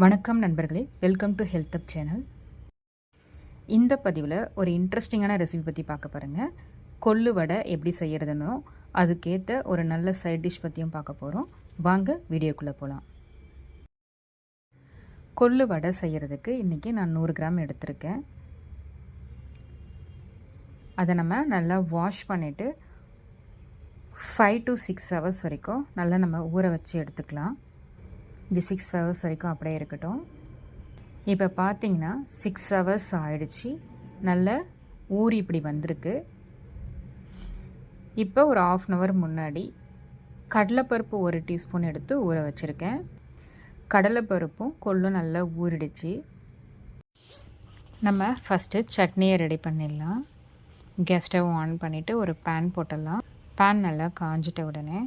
வணக்கம் நண்பர்களே welcome to health up channel இந்த பதிவில் ஒரு இன்ட்ரெஸ்டிங்கான ரெசிபி பற்றி பார்க்க பாருங்கள் கொள்ளு வடை எப்படி செய்கிறதுனோ அதுக்கேற்ற ஒரு நல்ல சைட் டிஷ் பற்றியும் பார்க்க போகிறோம் வாங்க வீடியோக்குள்ளே போகலாம் கொள்ளு வடை செய்கிறதுக்கு இன்றைக்கி நான் நூறு கிராம் எடுத்திருக்கேன். அதை நம்ம நல்லா வாஷ் பண்ணிவிட்டு ஃபைவ் டு சிக்ஸ் ஹவர்ஸ் வரைக்கும் நல்லா நம்ம ஊற வச்சு எடுத்துக்கலாம். இது சிக்ஸ் ஹவர்ஸ் வரைக்கும் அப்படியே இருக்கட்டும். இப்போ பார்த்தீங்கன்னா சிக்ஸ் ஹவர்ஸ் ஆயிடுச்சு. நல்ல ஊறி இப்படி வந்திருக்கு. இப்போ ஒரு ஆஃப் அன் ஹவர் முன்னாடி கடலைப்பருப்பு ஒரு டீஸ்பூன் எடுத்து ஊற வச்சுருக்கேன். கடலைப்பருப்பும் கொள்ளும் நல்லா ஊறிடுச்சு. நம்ம ஃபஸ்ட்டு சட்னியை ரெடி பண்ணிடலாம். கேஸ் ஸ்டவ் ஆன் பண்ணிவிட்டு ஒரு பேன் போட்டுடலாம். பேன் நல்லா காஞ்சிட்ட உடனே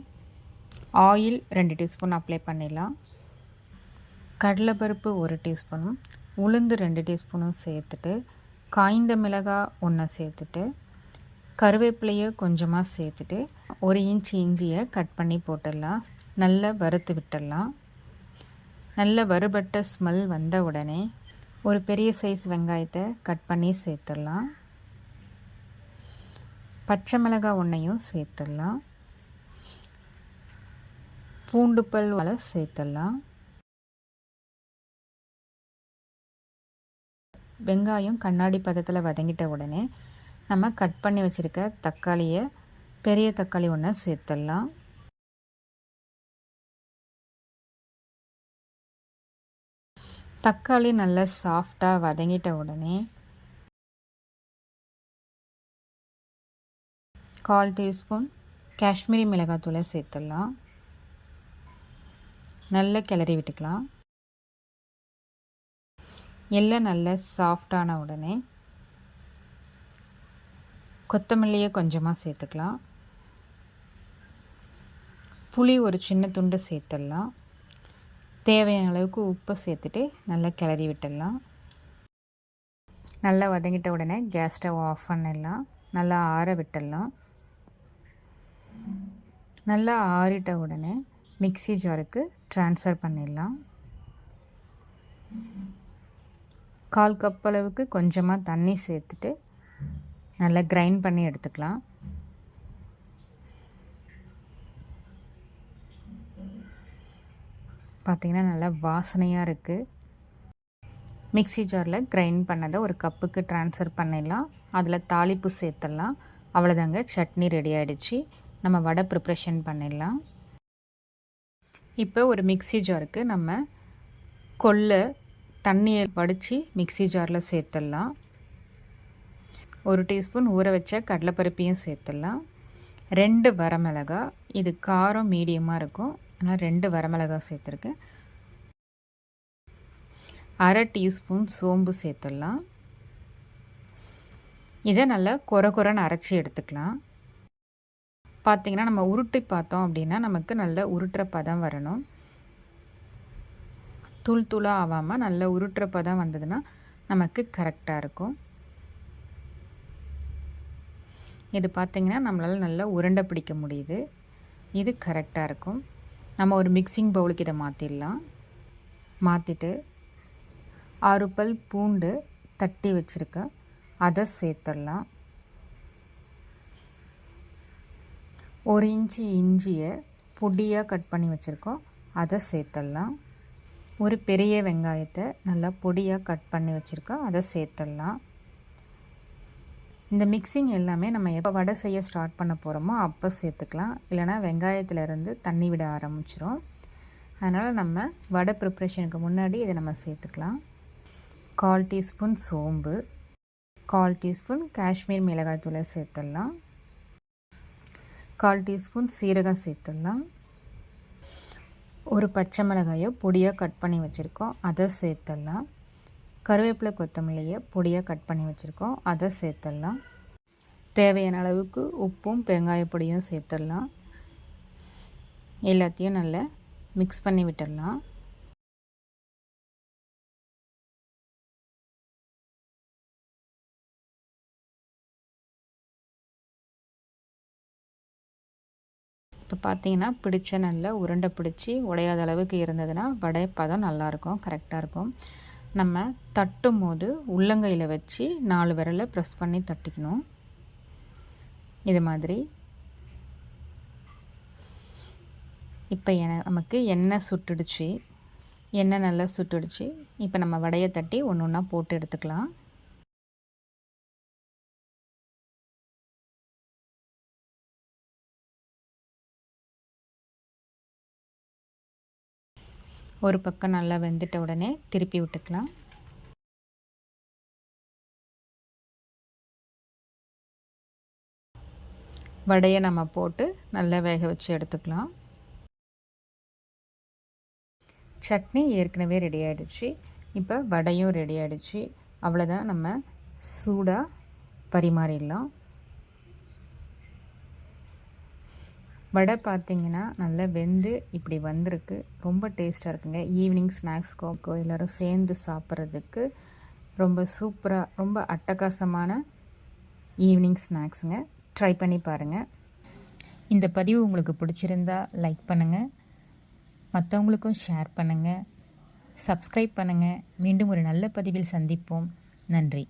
ஆயில் ரெண்டு டீஸ்பூன் அப்ளை பண்ணிடலாம். கடலைப்பருப்பு ஒரு டீஸ்பூனும் உளுந்து ரெண்டு டீஸ்பூனும் சேர்த்துட்டு காய்ந்த மிளகாய் ஒன்றை சேர்த்துட்டு கருவேப்பிலையை கொஞ்சமாக சேர்த்துட்டு ஒரு இன்ச் இஞ்சியை கட் பண்ணி போட்டுடலாம். நல்லா வறுத்து விட்டுடலாம். நல்ல வறுபட்ட ஸ்மெல் வந்த உடனே ஒரு பெரிய சைஸ் வெங்காயத்தை கட் பண்ணி சேர்த்துடலாம். பச்சை மிளகாய் ஒன்றையும் சேர்த்துடலாம். பூண்டுப்பல் வலை சேர்த்துடலாம். வெங்காயம் கண்ணாடி பதத்தில் வதங்கிட்ட உடனே நம்ம கட் பண்ணி வச்சுருக்க தக்காளியை பெரிய தக்காளி ஒன்று சேர்த்துடலாம். தக்காளி நல்லா சாஃப்டாக வதங்கிட்ட உடனே கால் டீஸ்பூன் காஷ்மீரி மிளகாத்தூளை சேர்த்துடலாம். நல்லா கிளறி விட்டுக்கலாம். எல்லாம் நல்லா சாஃப்டான உடனே கொத்தமல்லியை கொஞ்சமாக சேர்த்துக்கலாம். புளி ஒரு சின்ன துண்டு சேர்த்துடலாம். தேவையான அளவுக்கு உப்பு சேர்த்துட்டு நல்லா கிளறி விட்டுடலாம். நல்லா வதங்கிட்ட உடனே கேஸ் ஸ்டவ் ஆஃப் பண்ணிடலாம். நல்லா ஆற விட்டுடலாம். நல்லா ஆறிட்ட உடனே மிக்சி ஜாருக்கு ட்ரான்ஸ்ஃபர் பண்ணிடலாம். கால் கப் அளவுக்கு கொஞ்சமாக தண்ணி சேர்த்துட்டு நல்லா கிரைண்ட் பண்ணி எடுத்துக்கலாம். பார்த்திங்கன்னா நல்லா வாசனையாக இருக்குது மிக்சி ஜாரில் கிரைண்ட் பண்ணதை ஒரு கப்புக்கு ட்ரான்ஸ்ஃபர் பண்ணிடலாம். அதில் தாளிப்பு சேர்த்துடலாம். அவ்வளோதாங்க சட்னி ரெடி ஆகிடுச்சு நம்ம வடை ப்ரிப்ரேஷன் பண்ணிடலாம். இப்போ ஒரு மிக்சி ஜாருக்கு நம்ம கொள்ளை தண்ணியை வடித்து மிக்சி ஜாரில் சேர்த்துடலாம். ஒரு டீஸ்பூன் ஊற வச்ச கடலைப்பருப்பையும் சேர்த்துடலாம். ரெண்டு வரமிளகா இது காரம் மீடியமாக இருக்கும். ஆனால் ரெண்டு வரமிளகா சேர்த்துருக்கேன். அரை டீஸ்பூன் சோம்பு சேர்த்துடலாம். இதை நல்லா குறை குறைன்னு அரைச்சி எடுத்துக்கலாம். பார்த்திங்கன்னா நம்ம உருட்டி பார்த்தோம் அப்படின்னா நமக்கு நல்ல உருட்டுற பதம் வரணும். தூள் தூளாக ஆகாமல் நல்ல உருட்டுறப்ப தான் வந்ததுன்னா நமக்கு கரெக்டாக இருக்கும். இது பார்த்திங்கன்னா நம்மளால் நல்லா உருண்டை பிடிக்க முடியுது. இது கரெக்டாக இருக்கும். நம்ம ஒரு மிக்சிங் பவுலுக்கு இதை மாற்றிடலாம் மாற்றிட்டு ஆறு பல் பூண்டு தட்டி வச்சுருக்க அதை சேர்த்துடலாம். ஒரு இன்ச்சு இஞ்சியை பொடியாக கட் பண்ணி வச்சுருக்கோம் அதை சேர்த்துடலாம். ஒரு பெரிய வெங்காயத்தை நல்லா பொடியாக கட் பண்ணி வச்சுருக்கோம் அதை சேர்த்துடலாம். இந்த மிக்சிங் எல்லாமே நம்ம எப்போ வடை செய்ய ஸ்டார்ட் பண்ண போகிறோமோ அப்போ சேர்த்துக்கலாம். இல்லைனா வெங்காயத்துலேருந்து தண்ணி விட ஆரம்பிச்சிரும். அதனால் நம்ம வடை ப்ரிப்ரேஷனுக்கு முன்னாடி இதை நம்ம சேர்த்துக்கலாம். கால் டீஸ்பூன் சோம்பு கால் டீஸ்பூன் காஷ்மீர் மிளகாய் தூளை சேர்த்துடலாம். கால் டீஸ்பூன் சீரகம் சேர்த்துடலாம். ஒரு பச்சை மிளகாயை பொடியாக கட் பண்ணி வச்சுருக்கோம். அதை சேர்த்துடலாம். கருவேப்பிலை கொத்தமல்லியை பொடியாக கட் பண்ணி வச்சுருக்கோம். அதை சேர்த்துடலாம். தேவையான அளவுக்கு உப்பும் பெருங்காய பொடியும் சேர்த்துடலாம். எல்லாத்தையும் நல்லா மிக்ஸ் பண்ணி விட்டுடலாம். இப்போ பார்த்தீங்கன்னா பிடிச்ச நல்ல உருண்டை பிடிச்சி உடையாத அளவுக்கு இருந்ததுன்னா வடை பதம் நல்லாயிருக்கும் கரெக்டாக இருக்கும். நம்ம தட்டும் போது உள்ளங்கையில் வச்சு நாலு விரலை ப்ரெஸ் பண்ணி தட்டிக்கணும். இது மாதிரி. இப்போ என நமக்கு எண்ணெய் சுட்டுடுச்சு. எண்ணெய் நல்லா சுட்டுடுச்சு. இப்போ நம்ம வடையை தட்டி ஒன்று ஒன்றா போட்டு எடுத்துக்கலாம். ஒரு பக்கம் நல்லா வெந்துட்ட உடனே திருப்பி விட்டுக்கலாம். வடையை நம்ம போட்டு நல்லா வேக வச்சு எடுத்துக்கலாம். சட்னி ஏற்கனவே ரெடி ஆகிடுச்சு இப்போ வடையும் ரெடி ஆகிடுச்சு அவ்வளோதான் நம்ம சூடாக பரிமாறிடலாம். வடை பார்த்திங்கன்னா நல்லா வெந்து இப்படி வந்திருக்கு. ரொம்ப டேஸ்ட்டாக இருக்குங்க. ஈவினிங் ஸ்நாக்ஸ் கோக்கோ எல்லோரும் சேர்ந்து சாப்பிட்றதுக்கு ரொம்ப சூப்பராக ரொம்ப அட்டகாசமான ஈவினிங் ஸ்நாக்ஸுங்க ட்ரை பண்ணி பாருங்கள் இந்த பதிவு உங்களுக்கு பிடிச்சிருந்தா லைக் பண்ணுங்கள் மற்றவங்களுக்கும் ஷேர் பண்ணுங்கள் சப்ஸ்கிரைப் பண்ணுங்கள் மீண்டும் ஒரு நல்ல பதிவில் சந்திப்போம். நன்றி.